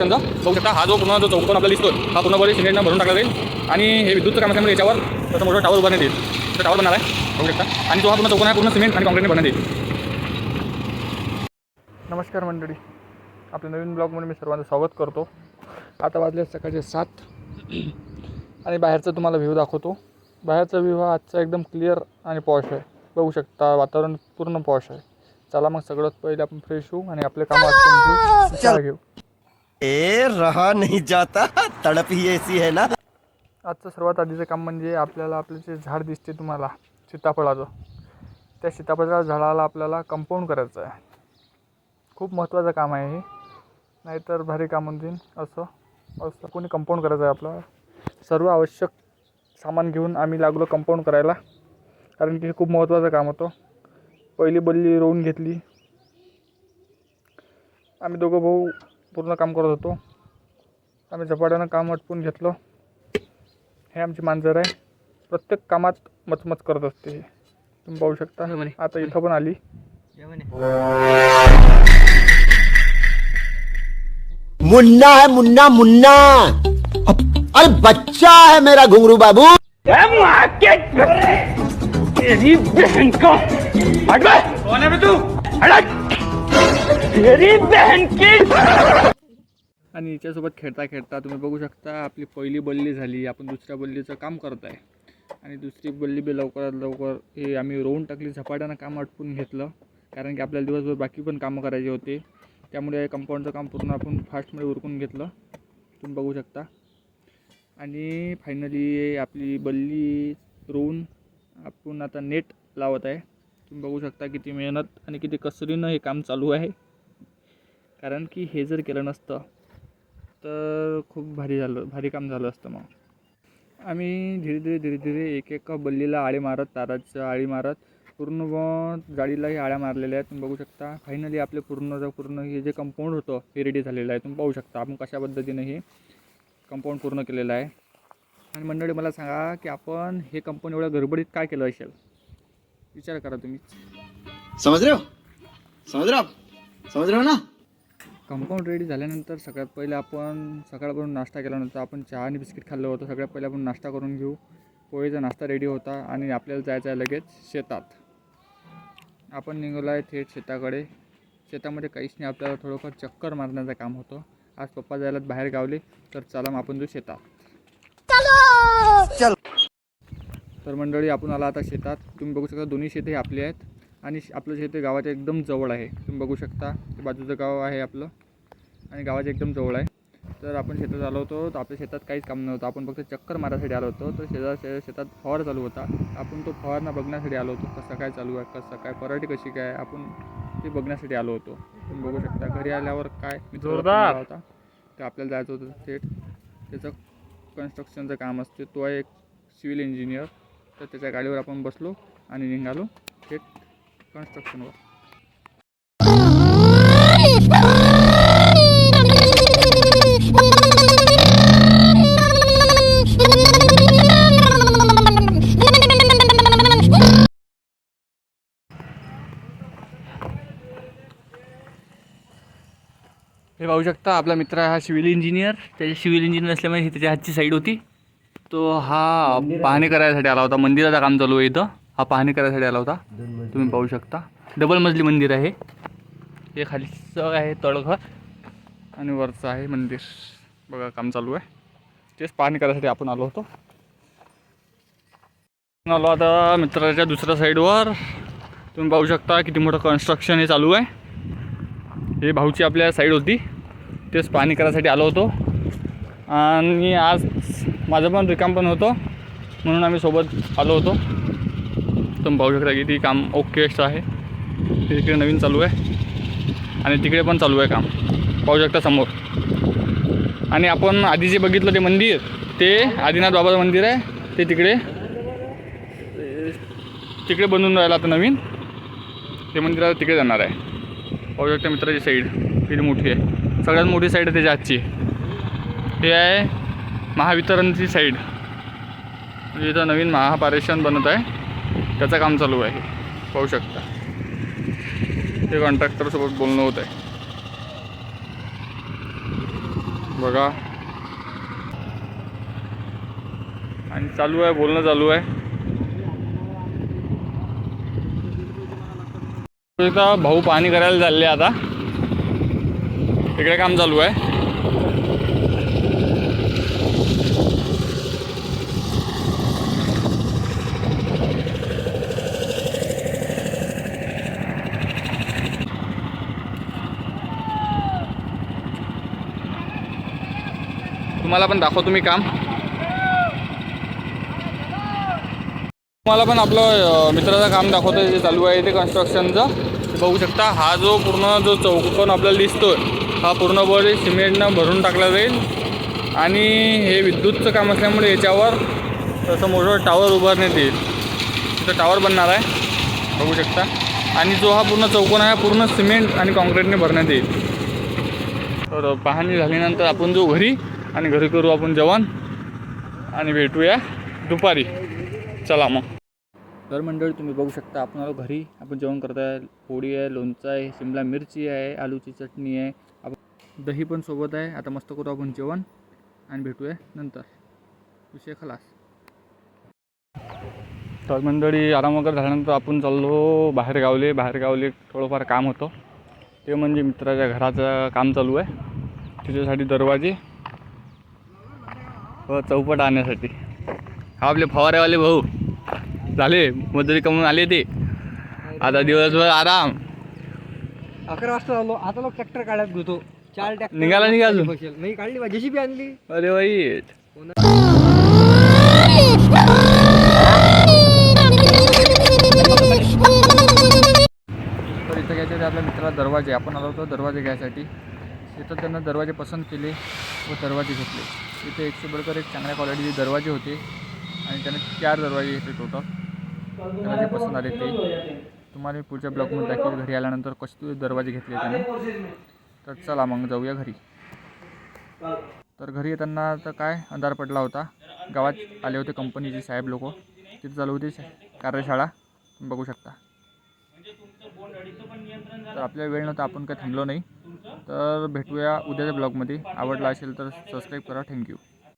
समजा. बघू शकता हा जो पूर्ण जो चौकोन आपल्याला दिसतो हा पूर्णपणे सिमेंटनं भरून टाकला जाईल. आणि हे विद्युतचं काम असल्यामुळे याच्यावर तसं मोठं टावर उभारण्यात येईल. तर टावर बनणार आहे. बघू शकता. आणि तो हा पूर्ण चौकोन आहे पूर्ण सिमेंट आणि कॉन्क्रीटने बनण्यात येईल. नमस्कार मंडळी. आपल्या नवीन ब्लॉगमध्ये मी सर्वांचं स्वागत करतो. आता वाजले सकाळचे सात. आणि बाहेरचा तुम्हाला व्ह्यू दाखवतो. बाहेरचा व्ह्यू हा आजचा एकदम क्लिअर आणि पॉश आहे. बघू शकता वातावरण पूर्ण पॉश आहे. चला मग सगळ्यात पहिले आपण फ्रेश होऊ आणि आपले कामं घेऊ घेऊ ए रहा नाही जाता। तड़प ही ऐसी है ना। आजचं सर्वात आधीचं काम म्हणजे आपल्याला आपलं जे झाड दिसते तुम्हाला सीताफळाचं त्या सीताफळाच्या झाडाला आपल्याला कंपाऊंड करायचं आहे. खूप महत्त्वाचं काम आहे हे. नाहीतर भारी काम म्हणतील असं. असं कोणी कंपाऊंड करायचं आहे आपलं. सर्व आवश्यक सामान घेऊन आम्ही लागलो कंपाऊंड करायला. कारण की हे खूप महत्त्वाचं काम होतं. पहिली बल्ली रोवून घेतली. आम्ही दोघं भाऊ पूर्ण काम करत होतो. आम्ही झपाट्यानं काम आटपून घेतलं. हे आमची मांजर आहे. प्रत्येक कामात मचमच करत असते. हे तुम्ही पाहू शकता. आता इथं पण आली. मुन्ना है मुन्ना मुन्ना। अरे बच्चा है मेरा घुंगरू बाबू। आणि हिच्यासोबत खेळता खेळता तुम्ही बघू शकता आपली पहिली बल्ली झाली आपण दुसऱ्या बल्लीचं काम करत आहे आणि दुसरी बल्ली बी लवकरात लवकर हे आम्ही रोवून टाकली झपाट्यानं काम आटपून घेतलं. कारण की आपल्याला दिवसभर बाकी पण कामं करायचे होते. त्यामुळे कंपाऊंडचं काम पूर्ण आपण फास्टमध्ये उरकून घेतलं. तुम्ही बघू शकता. आणि फायनली आपली बल्ली रोवून आपण आता नेट लावत आहे. तुम्ही बघू शकता किती मेहनत आणि किती कसरीनं हे काम चालू आहे. कारण की हे जर केलं नसतं तर खूप भारी झालं भारी काम झालं असतं मग. आम्ही धीरे धीरे धीरे धीरे एक एक बल्लीला आळे मारत ताराचं आळी मारत पूर्ण व आळ्या मारलेल्या आहेत. तुम्ही बघू शकता फायनली आपले पूर्ण पूर्ण हे जे कंपाऊंड होतं हे रेडी झालेलं आहे. तुम्ही पाहू शकता आपण कशा पद्धतीने हे कंपाऊंड पूर्ण केलेलं आहे. आणि मंडळी मला सांगा की आपण हे कंपाऊंड एवढ्या गडबडीत काय केलं असेल? विचार करा तुम्ही. समझ रहे हो. समझ रहे हो आप. समझ रहे हो ना. कंपाऊंड रेडी झाल्यानंतर सगळ्यात पहिले आपण सकाळपासून नाश्ता केल्यानंतर आपण चहा आणि बिस्किट खाल्लं होतं. सगळ्यात पहिले आपण नाश्ता करून घेऊ. पोळीचा नाश्ता रेडी होता आणि आपल्याला जायचं आहे लगेच शेतात. आपण निघालो आहे थेट शेताकडे. शेतामध्ये काहीच नाही. आपल्याला थोडंफार चक्कर मारण्याचं काम होतं. आज पप्पा जायला बाहेर गावले. तर चला मग आपण जाऊ शेतात. तर मंडळी आपण आला आता शेतात. तुम्ही बघू शकता दोन्ही शेते आपली आहेत. आणि श- आपलं शेत गावाच्या एकदम जवळ आहे. तुम्ही बघू शकता ते बाजूचं गाव आहे आपलं. आणि गावाच्या एकदम जवळ आहे. तर आपण शेतात आलो होतो. तर आपल्या शेतात काहीच काम नव्हतं. आपण फक्त चक्कर मारायसाठी आलो होतो. तर शेतात शे- शेतात फवार चालू होता. आपण तो फवारणा बघण्यासाठी आलो होतो. कसं काय चालू आहे कसं काय पराठी कशी काय आपण ते बघण्यासाठी आलो होतो. तुम्ही बघू शकता घरी आल्यावर काय जोरदार. होता. तर आपल्याला जायचं होतं थेट. त्याचं कन्स्ट्रक्शनचं काम असते. तो आहे एक सिव्हिल इंजिनियर तर त्याच्या गाडीवर आपण बसलो आणि निघालो थेट कन्स्ट्रक्शनवर हे पाहू शकता आपला मित्र हा सिव्हिल इंजिनियर त्याची सिव्हिल इंजिनियर असल्यामुळे ही त्याच्या हातची साईड होती. तो हा पाहणी करायसाठी आला होता. मंदिराचं काम चालू आहे इथं. हा पाहणी करायसाठी आला होता. तुम्ही पाहू शकता. डबल मजली मंदिर आहे. हे खालीचं आहे तळघर आणि वरचं आहे मंदिर. बघा काम चालू आहे. तेच पाहणी करायसाठी आपण आलो होतो. आलो आता मित्राच्या दुसऱ्या साईडवर. तुम्ही पाहू शकता किती मोठं कन्स्ट्रक्शन हे चालू आहे. हे भाऊची आपल्या साईड होती. तेच पाहणी करायसाठी आलो होतो. आणि आज माझं पण रिकाम पण होतं. म्हणून आम्ही सोबत आलो होतो. तुम्ही पाहू शकता की ती काम ओकेच आहे. ते तिकडे नवीन चालू आहे. आणि तिकडे पण चालू आहे काम. पाहू शकता समोर. आणि आपण आधी जे बघितलं ते मंदिर ते आदिनाथ बाबाचं मंदिर आहे. ते तिकडे तिकडे बनवून राहिलं आता नवीन. ते मंदिर आता तिकडे जाणार आहे. पाहू शकता मित्राची साईड ही मोठी आहे. सगळ्यात मोठी साईड आहे त्याच्या आजची. हे आहे महावितरणची साईड म्हणजे इथं नवीन महापारेषण बनत आहे. त्याचं काम चालू आहे. पाहू शकता. ते कॉन्ट्रॅक्टरसोबत बोलणं होत आहे बघा. आणि चालू आहे बोलणं चालू आहे. इथं भाऊ पाणी करायला चालले आता. इकडे काम चालू आहे. तुम्हाला पण दाखवतो मी काम. तुम्हाला पण आपलं मित्राचं काम दाखवतो जे चालू आहे ते कन्स्ट्रक्शनचं ते बघू शकता हा जो पूर्ण जो चौकोन आपल्याला दिसतोय हा पूर्ण सिमेंटनं भरून टाकला जाईल. आणि हे विद्युतचं काम असल्यामुळे याच्यावर तसं मोठं टावर उभारण्यात येईल. तिथं टावर बनणार आहे. बघू शकता. आणि जो हा पूर्ण चौकोन आहे पूर्ण सिमेंट आणि कॉन्क्रीटने भरण्यात येईल. तर पाहणी झाल्यानंतर आपण जो घरी आणि घरी करू आपण जेवण. आणि भेटूया दुपारी. चला मग. तर मंडळी तुम्ही बघू शकता आपण घरी. आपण जेवण करत आहे पोळी आहे लोणचं आहे शिमला मिरची आहे आलूची चटणी आहे. आपण दही पण सोबत आहे. आता मस्त करू आपण जेवण आणि भेटूया नंतर. विषय खलास. तर मंडळी आराम वगैरे झाल्यानंतर आपण चाललो बाहेर गावले बाहेर गावले थोडंफार काम होतं. ते म्हणजे मित्राच्या घराचं काम चालू आहे. त्याच्यासाठी दरवाजे. व चौपट आणण्यासाठी. हा आपले फवारेवाले भाऊ. झाले मजुरी कमवून आले ते. आता दिवसभर आराम. अकरा वाजता आलो. आता लोक ट्रॅक्टर काढत घेतो चार ट्रॅक्टर निघाला? बसेल. नाही काढली बा जेसीबी आणली. अरे वाईट तर इथं घ्यायचे ते आपल्या मित्राला दरवाजे. आपण आलो होतो दरवाजे घ्यायसाठी. तिथं त्यांना दरवाजे पसंत केले व दरवाजे घेतले. तिथे एकशे बरोबर एक चांगल्या क्वालिटीचे दरवाजे होते. आणि त्याने चार दरवाजे घेतले टोटल त्यांना जे पसंत आले ते. तुम्हाला मी पुढच्या ब्लॉगमध्ये दाखवेल. घरी आल्यानंतर कसे दरवाजे घेतले त्याने. तर चला मग जाऊया घरी. तर घरी येताना तर काय? अंधार पडला होता. गावात आले होते कंपनीचे साहेब लोक. तिथे चालू होती कार्यशाळा. तुम्ही बघू शकता. तर आपल्या वेळ नव्हता. आपण काही थांबलो नाही. तर भेटूया उद्याच्या ब्लॉगमध्ये. आवडला असेल तर सबस्क्राईब करा. थँक्यू